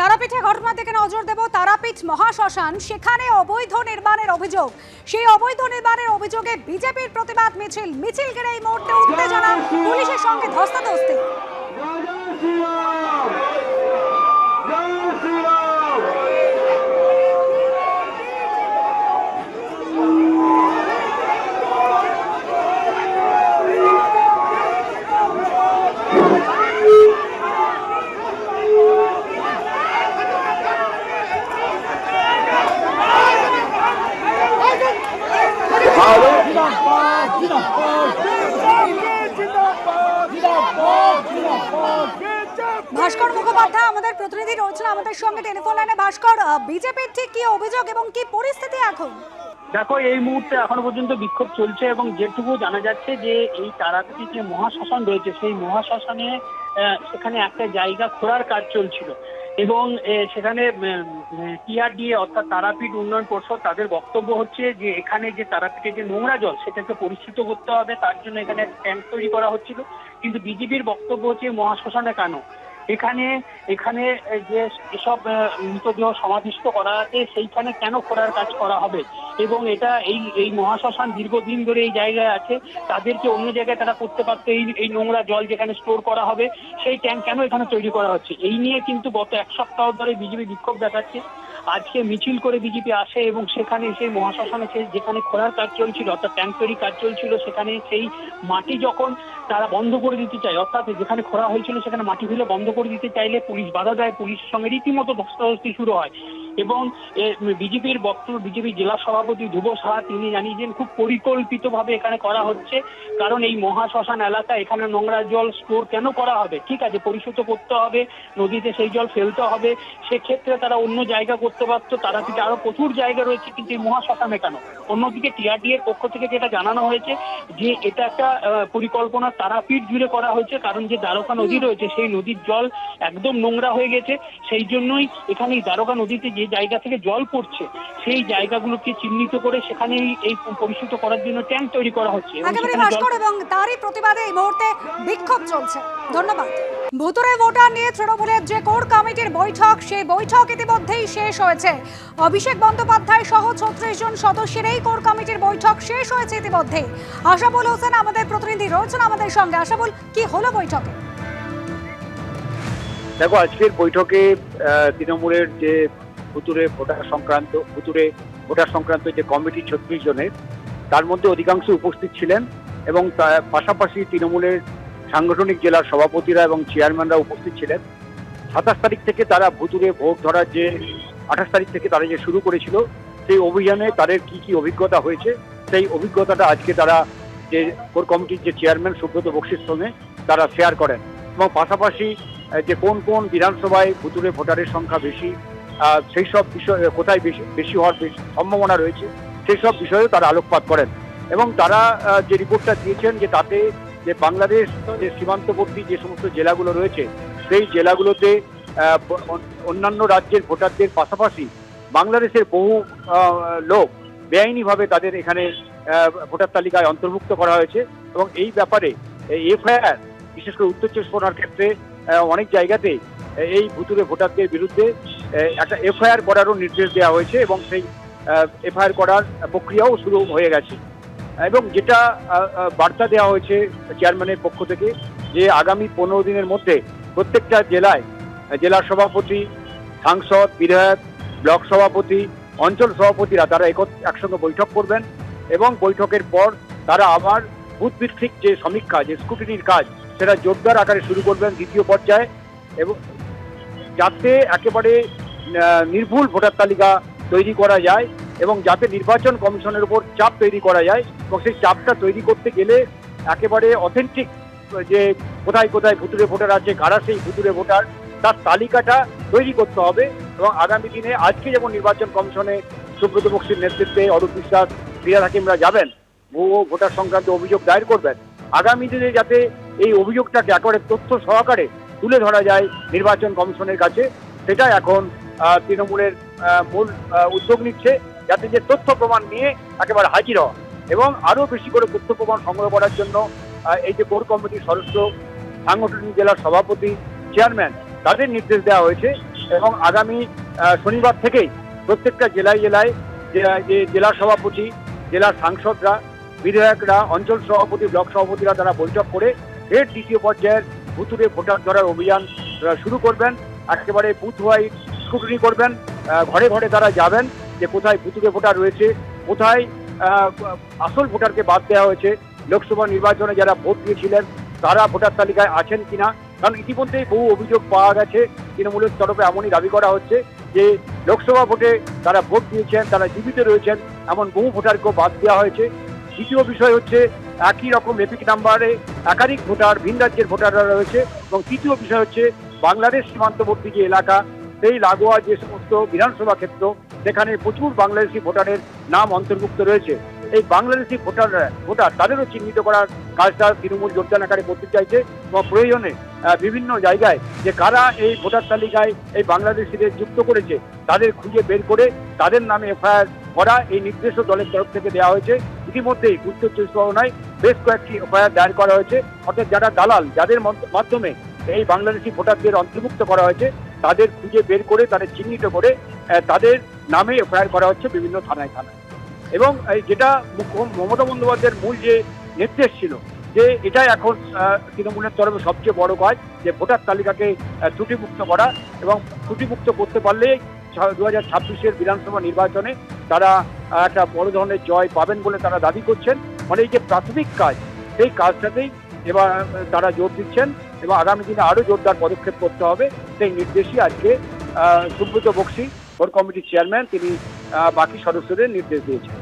তারাপীঠে ঘটনা থেকে নজর দেব তারাপীঠ মহাশ্মশান। সেখানে অবৈধ নির্মাণের অভিযোগ। সেই অবৈধ নির্মাণের অভিযোগে বিজেপির প্রতিবাদ মিছিল। মিছিল ঘিরে এই মুহূর্তে উত্তেজনা। পুলিশের সঙ্গে ধস্তাধস্তি ভাস্কর আমাদের প্রতিনিধি রয়েছেন আমাদের সঙ্গে টেলিফোন লাইনে। ভাস্কর বিজেপির ঠিক কি অভিযোগ এবং কি পরিস্থিতি এখন? দেখো, এই মুহূর্তে এখনও পর্যন্ত বিক্ষোভ চলছে এবং যেটুকু জানা যাচ্ছে যে এই তারাপীঠে যে রয়েছে, সেই সেখানে একটা জায়গা খোঁড়ার কাজ চলছিল এবং সেখানে টিআরডিএ অর্থাৎ তারাপীঠ উন্নয়ন পর্ষদ তাদের বক্তব্য হচ্ছে যে এখানে যে তারাপীঠে যে নোংরা জল, সেটাকে পরিচিত করতে হবে, তার জন্য এখানে ট্যাঙ্ক তৈরি করা হচ্ছিল। কিন্তু বিজেপির বক্তব্য হচ্ছে, মহাশ্মশানে কেন? এখানে এখানে যে এসব মৃতদেহ সমাধিস্থ করা আছে, সেইখানে কেন খোঁড়ার কাজ করা হবে? এবং এটা এই এই মহাশ্মশান দীর্ঘদিন ধরে এই জায়গায় আছে, তাদেরকে অন্য জায়গায় তারা করতে পারতো এই এই নোংরা জল যেখানে স্টোর করা হবে, সেই ট্যাঙ্ক কেন এখানে তৈরি করা হচ্ছে? এই নিয়ে কিন্তু গত এক সপ্তাহ ধরে বিজেপি বিক্ষোভ দেখাচ্ছে। আজকে মিছিল করে বিজেপি আসে এবং সেখানে সেই মহাশ্মশানে যেখানে খোঁড়ার কাজ চলছিল, অর্থাৎ ট্যাঙ্ক তৈরি কাজ চলছিল, সেখানে সেই মাটি যখন তারা বন্ধ করে দিতে চায়, অর্থাৎ যেখানে খোঁড়া হয়েছিল সেখানে মাটি ফেলে বন্ধ করে দিতে চাইলে পুলিশ বাধা দেয়, পুলিশের সঙ্গে রীতিমতো ধস্তাধস্তি শুরু হয়। এবং বিজেপির বক্তব্য বিজেপি জেলা সভাপতি ধ্রুব সাহা তিনি জানিয়েছেন খুব পরিকল্পিতভাবে এখানে করা হচ্ছে কারণ এই মহাশ্মশান এলাকা এখানে নোংরা জল স্টোর কেন করা হবে? ঠিক আছে পরিশোধ করতে হবে নদীতে সেই জল ফেলতে হবে সেক্ষেত্রে তারা অন্য জায়গা করতে পারতো তারাপীঠে আরও প্রচুর জায়গা রয়েছে কিন্তু এই মহাশ্মশানে কেন? অন্যদিকে টিআরডি এর পক্ষ থেকে যেটা জানানো হয়েছে যে এটা একটা পরিকল্পনা তারাপীঠ জুড়ে করা হয়েছে কারণ যে দ্বারকা নদী রয়েছে সেই নদীর জল একদম নোংরা হয়ে গেছে সেই জন্যই এখানে এই দ্বারকা নদীতে যে জায়গা থেকে জল পড়ছে সেই জায়গাগুলোকে চিহ্নিত করে সেখানে এই- পরিশুদ্ধ করার জন্য ট্যাঙ্ক তৈরি করা হচ্ছে এবং তারই প্রতিবাদে এই মুহূর্তে বিক্ষোভ চলছে। ধন্যবাদ। ভুতুরে ভোটার নিয়ে তৃণমূলের যে কোর কমিটির বৈঠক সেই বৈঠক ইতিমধ্যেই শেষ হয়েছে। অভিষেক বন্দ্যোপাধ্যায় সহ ছত্রিশ জন সদস্যের এই কোর কমিটির বৈঠক শেষ হয়েছে ইতিমধ্যেই। আশাবুল হোসেন আমাদের প্রতিনিধি রয়েছেন আমাদের সঙ্গে। আশাবুল কি হলো বৈঠকে? দেখো আজকের বৈঠকে আহ, তৃণমূলের যে ভুতুরে ভোটার সংক্রান্ত ভুতুরে ভোটার সংক্রান্ত যে কমিটি ছত্রিশ জনের তার মধ্যে অধিকাংশ উপস্থিত ছিলেন এবং তার পাশাপাশি তৃণমূলের সাংগঠনিক জেলার সভাপতিরা এবং চেয়ারম্যানরা উপস্থিত ছিলেন। সাতাশ তারিখ থেকে তারা ভুতুরে ভোট ধরার যে, আঠাশ তারিখ থেকে তারা যে শুরু করেছিল, সেই অভিযানে তাদের কি কি অভিজ্ঞতা হয়েছে, সেই অভিজ্ঞতাটা আজকে তারা যে কোর কমিটির যে চেয়ারম্যান সুব্রত বক্সির সঙ্গে তারা শেয়ার করেন। এবং পাশাপাশি যে কোন কোন বিধানসভায় ভুতুরে ভোটারের সংখ্যা বেশি সেই সব বিষয় কোথায় বেশি বেশি হওয়ার সম্ভাবনা রয়েছে, সেই সব বিষয়েও তারা আলোকপাত করেন। এবং তারা যে রিপোর্টটা দিয়েছেন যে তাতে যে বাংলাদেশ যে সীমান্তবর্তী যে সমস্ত জেলাগুলো রয়েছে, সেই জেলাগুলোতে অন্যান্য রাজ্যের ভোটারদের পাশাপাশি বাংলাদেশের বহু লোক বেআইনিভাবে তাদের এখানে ভোটার তালিকায় অন্তর্ভুক্ত করা হয়েছে এবং এই ব্যাপারে এফআইআর, বিশেষ করে উত্তর চব্বিশ পরগনার ক্ষেত্রে অনেক জায়গাতে এই ভুতুরে ভোটারদের বিরুদ্ধে একটা এফআইআর করারও নির্দেশ দেওয়া হয়েছে এবং সেই এফআইআর করার প্রক্রিয়াও শুরু হয়ে গেছে। এবং যেটা বার্তা দেওয়া হয়েছে চেয়ারম্যানের পক্ষ থেকে যে আগামী পনেরো দিনের মধ্যে প্রত্যেকটা জেলায় জেলার সভাপতি, সাংসদ, বিধায়ক, ব্লক সভাপতি, অঞ্চল সভাপতিরা তারা একসঙ্গে বৈঠক করবেন এবং বৈঠকের পর তারা আবার বুথ ভিত্তিক যে সমীক্ষা, যে স্কুটিনির কাজ, সেটা জোরদার আকারে শুরু করবেন দ্বিতীয় পর্যায়ে এবং যাতে একেবারে নির্ভুল ভোটার তালিকা তৈরি করা যায় এবং যাতে নির্বাচন কমিশনের উপর চাপ তৈরি করা যায় এবং সেই চাপটা তৈরি করতে গেলে একেবারে অথেন্টিক যে কোথায় কোথায় ভুতুরে ভোটার আছে, কারা সেই ভুতুরে ভোটার, তার তালিকাটা তৈরি করতে হবে এবং আগামী দিনে আজকে যেমন নির্বাচন কমিশনে সুব্রত বক্সির নেতৃত্বে অরূপ বিশ্বাস ফিরাদ হাকিমরা যাবেন, ভুয়ো ভোটার সংক্রান্ত অভিযোগ দায়ের করবেন, আগামী দিনে যাতে এই অভিযোগটাকে একেবারে তথ্য সহকারে তুলে ধরা যায় নির্বাচন কমিশনের কাছে। সেটা এখন তৃণমূলের মূল উদ্যোগ নিচ্ছে যাতে যে তথ্য প্রমাণ নিয়ে একেবারে হাজির হওয়া এবং আরও বেশি করে তথ্য প্রমাণ সংগ্রহ করার জন্য এই যে কোর কমিটির সদস্য, সাংগঠনিক জেলার সভাপতি, চেয়ারম্যান, তাদের নির্দেশ দেওয়া হয়েছে এবং আগামী শনিবার থেকেই প্রত্যেকটা জেলায় জেলায়, যে- জেলা সভাপতি জেলার সাংসদরা, বিধায়করা, অঞ্চল সভাপতি, ব্লক সভাপতিরা তারা বৈঠক করে, ফের দ্বিতীয় পর্যায়ের ভুতুরে ভোটার ধরার অভিযান শুরু করবেন। একেবারে বুথ ওয়াইজ স্ক্রুটিনি করবেন ঘরে ঘরে তারা যাবেন যে কোথায় ভুতুরে ভোটার রয়েছে, কোথায় আসল ভোটারকে বাদ দেওয়া হয়েছে। লোকসভা নির্বাচনে যারা ভোট দিয়েছিলেন, তারা ভোটার তালিকায় আছেন কিনা? কারণ ইতিমধ্যেই বহু অভিযোগ পাওয়া গেছে। তৃণমূলের তরফে এমনই দাবি করা হচ্ছে যে, লোকসভা ভোটে তারা ভোট দিয়েছেন, তারা জীবিত রয়েছেন, এমন বহু ভোটারকেও বাদ দেওয়া হয়েছে। দ্বিতীয় বিষয় হচ্ছে একই রকম এপিক নাম্বারে একাধিক ভোটার, ভিন রাজ্যের ভোটাররা রয়েছে এবং তৃতীয় বিষয় হচ্ছে বাংলাদেশ সীমান্তবর্তী যে এলাকা, সেই লাগোয়া যে সমস্ত বিধানসভা ক্ষেত্র, সেখানে প্রচুর বাংলাদেশি ভোটারের নাম অন্তর্ভুক্ত রয়েছে। এই বাংলাদেশি ভোটাররা, ভোটার তাদেরও চিহ্নিত করার কাজটা তৃণমূল জোরদার আকারে করতে চাইছে এবং প্রয়োজনে বিভিন্ন জায়গায় যে কারা এই ভোটার তালিকায় এই বাংলাদেশিদের যুক্ত করেছে, তাদের খুঁজে বের করে তাদের নামে এফআইআর করা এই নির্দেশও দলের তরফ থেকে দেওয়া হয়েছে। ইতিমধ্যেই উত্তর চব্বিশ পরগনায় বেশ কয়েকটি এফআইআর দায়ের করা হয়েছে। অর্থাৎ যারা দালাল, যাদের মাধ্যমে এই বাংলাদেশি ভোটারদের অন্তর্ভুক্ত করা হয়েছে, তাদের খুঁজে বের করে, তাদের চিহ্নিত করে তাদের নামে এফআইআর করা হচ্ছে বিভিন্ন থানায় থানায়। এবং যেটা মমতা বন্দ্যোপাধ্যায়ের মূল যে নির্দেশ ছিল, যে এটাই এখন তৃণমূলের তরফে সবচেয়ে বড় কাজ, যে ভোটার তালিকাকে ত্রুটিমুক্ত করা এবং ত্রুটিমুক্ত করতে পারলে দু হাজার ছাব্বিশের বিধানসভা নির্বাচনে তারা একটা বড় ধরনের জয় পাবেন বলে তারা দাবি করছেন। মানে এই যে প্রাথমিক কাজ, সেই কাজটাতেই এবার তারা জোর দিচ্ছেন এবং আগামী দিনে আরও জোরদার পদক্ষেপ করতে হবে। সেই নির্দেশই আজকে সুব্রত বক্সি কোর কমিটির চেয়ারম্যান, তিনি বাকি সদস্যদের নির্দেশ দিয়েছেন।